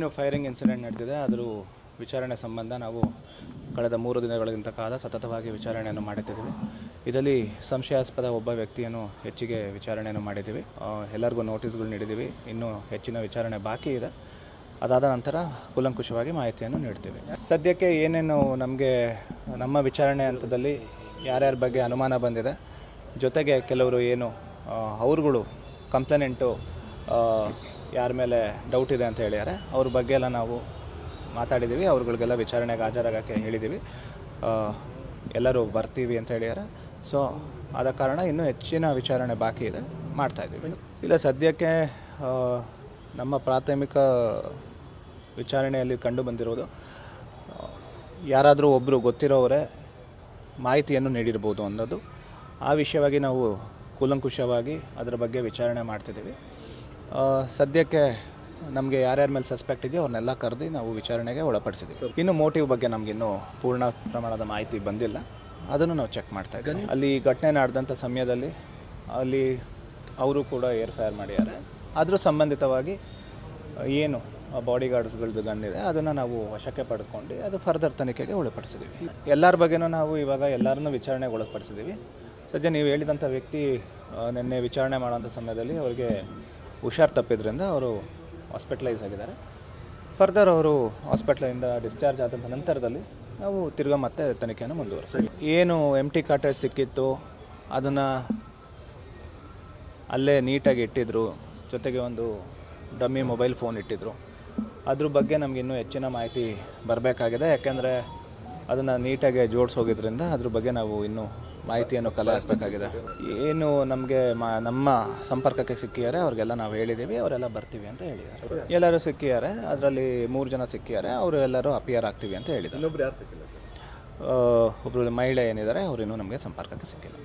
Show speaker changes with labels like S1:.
S1: ಏನು firing incident ನಡೆದಿದೆ ಅದರ ವಿಚಾರಣೆ ಸಂಬಂಧ ನಾವು ಕಳೆದ ಮೂರು ದಿನಗಳಿಗಿಂತ ಕಾಲ ಸತತವಾಗಿ ವಿಚಾರಣೆಯನ್ನು ಮಾಡುತ್ತಿದ್ದೀವಿ. ಇದರಲ್ಲಿ ಸಂಶಯಾಸ್ಪದ ಒಬ್ಬ ವ್ಯಕ್ತಿಯನ್ನು ಹೆಚ್ಚಿಗೆ ವಿಚಾರಣೆಯನ್ನು ಮಾಡಿದ್ದೀವಿ. ಎಲ್ಲರಿಗೂ ನೋಟಿಸ್ಗಳು ನೀಡಿದ್ದೀವಿ. ಇನ್ನೂ ಹೆಚ್ಚಿನ ವಿಚಾರಣೆ ಬಾಕಿ ಇದೆ. ಅದಾದ ನಂತರ ಕೂಲಂಕುಷವಾಗಿ ಮಾಹಿತಿಯನ್ನು ನೀಡ್ತೀವಿ. ಸದ್ಯಕ್ಕೆ ಏನೇನು ನಮಗೆ, ನಮ್ಮ ವಿಚಾರಣೆ ಹಂತದಲ್ಲಿ ಯಾರ್ಯಾರ ಬಗ್ಗೆ ಅನುಮಾನ ಬಂದಿದೆ, ಜೊತೆಗೆ ಕೆಲವರು ಏನು ಅವ್ರುಗಳು ಕಂಪ್ಲೇನೆಂಟು ಯಾರ ಮೇಲೆ ಡೌಟ್ ಇದೆ ಅಂತ ಹೇಳಿದ್ದಾರೆ. ಅವ್ರ ಬಗ್ಗೆ ಎಲ್ಲ ನಾವು ಮಾತಾಡಿದ್ದೀವಿ. ಅವ್ರುಗಳಿಗೆಲ್ಲ ವಿಚಾರಣೆಗೆ ಹಾಜರಾಗೋಕ್ಕೆ ಹೇಳಿದ್ದೀವಿ. ಎಲ್ಲರೂ ಬರ್ತೀವಿ ಅಂತ ಹೇಳಿದ್ದಾರೆ. ಸೊ ಆದ ಕಾರಣ ಇನ್ನೂ ಹೆಚ್ಚಿನ ವಿಚಾರಣೆ ಬಾಕಿ ಇದೆ. ಮಾಡ್ತಾ ಇದ್ದೀವಿ. ಇಲ್ಲ, ಸದ್ಯಕ್ಕೆ ನಮ್ಮ ಪ್ರಾಥಮಿಕ ವಿಚಾರಣೆಯಲ್ಲಿ ಕಂಡು ಬಂದಿರೋದು, ಯಾರಾದರೂ ಒಬ್ಬರು ಗೊತ್ತಿರೋವರೇ ಮಾಹಿತಿಯನ್ನು ನೀಡಿರ್ಬೋದು ಅನ್ನೋದು. ಆ ವಿಷಯವಾಗಿ ನಾವು ಕೂಲಂಕುಷವಾಗಿ ಅದರ ಬಗ್ಗೆ ವಿಚಾರಣೆ ಮಾಡ್ತಿದ್ದೀವಿ. ಸದ್ಯಕ್ಕೆ ನಮಗೆ ಯಾರ್ಯಾರ ಮೇಲೆ ಸಸ್ಪೆಕ್ಟ್ ಇದೆಯೋ ಅವ್ರನ್ನೆಲ್ಲ ಕರೆದು ನಾವು ವಿಚಾರಣೆಗೆ ಒಳಪಡಿಸಿದ್ದೀವಿ ಇನ್ನು ಮೋಟಿವ್ ಬಗ್ಗೆ ನಮಗಿನ್ನೂ ಪೂರ್ಣ ಪ್ರಮಾಣದ ಮಾಹಿತಿ ಬಂದಿಲ್ಲ. ಅದನ್ನು ನಾವು ಚೆಕ್ ಮಾಡ್ತಾ ಇದ್ದೀವಿ. ಅಲ್ಲಿ ಘಟನೆ ನಡೆದಂಥ ಸಮಯದಲ್ಲಿ ಅಲ್ಲಿ ಅವರು ಕೂಡ ಏರ್ ಫೈರ್ ಮಾಡಿದ್ದಾರೆ. ಅದ್ರ ಸಂಬಂಧಿತವಾಗಿ ಏನು ಬಾಡಿ ಗಾರ್ಡ್ಸ್ಗಳದ್ದು ಗನ್ ಇದೆ ಅದನ್ನು ನಾವು ವಶಕ್ಕೆ ಪಡ್ಕೊಂಡು ಅದು ಫರ್ದರ್ ತನಿಖೆಗೆ ಒಳಪಡಿಸಿದ್ದೀವಿ ಎಲ್ಲರ ಬಗ್ಗೆನೂ ನಾವು ಇವಾಗ ಎಲ್ಲರನ್ನೂ ವಿಚಾರಣೆಗೆ ಒಳಪಡಿಸಿದ್ದೀವಿ ಸದ್ಯ ನೀವು ಹೇಳಿದಂಥ ವ್ಯಕ್ತಿ ನಿನ್ನೆ ವಿಚಾರಣೆ ಮಾಡೋಂಥ ಸಮಯದಲ್ಲಿ ಅವರಿಗೆ ಹುಷಾರು ತಪ್ಪಿದ್ರಿಂದ ಅವರು ಹಾಸ್ಪಿಟಲೈಸ್ ಆಗಿದ್ದಾರೆ. ಫರ್ದರ್ ಅವರು ಹಾಸ್ಪಿಟ್ಲಿಂದ ಡಿಸ್ಚಾರ್ಜ್ ಆದಂಥ ನಂತರದಲ್ಲಿ ನಾವು ತಿರ್ಗಾ ಮತ್ತೆ ತನಿಖೆಯನ್ನು ಮುಂದುವರಿಸ್ತೀವಿ ಏನು ಎಂ ಟಿ ಕಾಟೇಜ್ ಸಿಕ್ಕಿತ್ತು, ಅದನ್ನು ಅಲ್ಲೇ ನೀಟಾಗಿ ಇಟ್ಟಿದ್ರು, ಜೊತೆಗೆ ಒಂದು ಡಮ್ಮಿ ಮೊಬೈಲ್ ಫೋನ್ ಇಟ್ಟಿದ್ರು. ಅದ್ರ ಬಗ್ಗೆ ನಮ್ಗೆ ಇನ್ನೂ ಹೆಚ್ಚಿನ ಮಾಹಿತಿ ಬರಬೇಕಾಗಿದೆ, ಯಾಕೆಂದರೆ ಅದನ್ನು ನೀಟಾಗಿ ಜೋಡಿಸೋಗಿದ್ರಿಂದ ಅದ್ರ ಬಗ್ಗೆ ನಾವು ಇನ್ನೂ ಮಾಹಿತಿಯನ್ನು ಕಲೆ ಹಾಕಬೇಕಾಗಿದೆ ಏನು ನಮಗೆ ಮಾ ನಮ್ಮ ಸಂಪರ್ಕಕ್ಕೆ ಸಿಕ್ಕಿದ್ದಾರೆ ಅವ್ರಿಗೆಲ್ಲ ನಾವು ಹೇಳಿದ್ದೀವಿ ಅವರೆಲ್ಲ ಬರ್ತೀವಿ ಅಂತ ಹೇಳಿದ್ದಾರೆ. ಎಲ್ಲರೂ ಸಿಕ್ಕಿದ್ದಾರೆ ಅದರಲ್ಲಿ ಮೂರು ಜನ ಸಿಕ್ಕಿದ್ದಾರೆ ಅವರು ಎಲ್ಲರೂ ಅಪಿಯರ್ ಆಗ್ತೀವಿ ಅಂತ ಹೇಳಿದ್ದಾರೆ. ಒಬ್ಬರು ಮಹಿಳೆ ಏನಿದ್ದಾರೆ ಅವರಿನ್ನೂ ನಮಗೆ ಸಂಪರ್ಕಕ್ಕೆ ಸಿಕ್ಕಿಲ್ಲ.